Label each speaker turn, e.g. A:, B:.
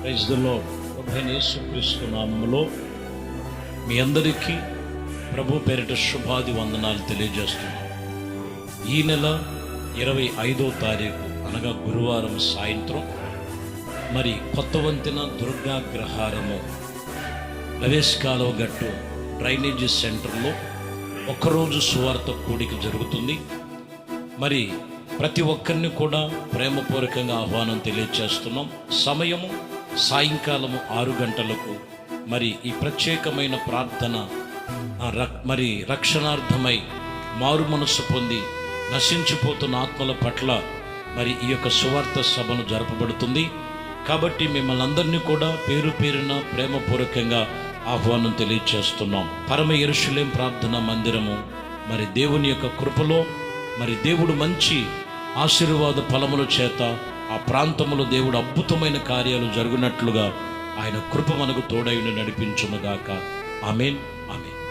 A: Praise the lord యేసుక్రీస్తు నామములో మీ అందరికీ ప్రభు పేరిట శుభాది వందనాలు తెలియజేస్తున్నాం. ఈ నెల ఇరవై ఐదో తారీఖు అనగా గురువారం సాయంత్రం మరి కొత్త వంతెన దుర్గాగ్రహారము లవేష్ గట్టు డ్రైనేజీ సెంటర్లో ఒకరోజు సువార్త కూడిక జరుగుతుంది. మరి ప్రతి ఒక్కరిని కూడా ప్రేమపూర్వకంగా ఆహ్వానం తెలియజేస్తున్నాం. సమయము సాయంకాలము ఆరు గంటలకు మరి ఈ ప్రత్యేకమైన ప్రార్థన రక్- మరి రక్షణార్థమై మారు మనస్సు పొంది నశించిపోతున్న ఆత్మల పట్ల మరి ఈ యొక్క సువార్త సభను జరపబడుతుంది. కాబట్టి మిమ్మల్ని అందరినీ కూడా పేరు పేరున ప్రేమపూర్వకంగా ఆహ్వానం తెలియచేస్తున్నాం. పరమ ఎరుషులేం ప్రార్థన మందిరము మరి దేవుని యొక్క కృపలో మరి దేవుడు మంచి ఆశీర్వాద ఫలముల చేత ఆ ప్రాంతంలో దేవుడు అద్భుతమైన కార్యాలు జరుగునట్లుగా ఆయన కృప మనకు తోడైన నడిపించునుగాక. Amen amen.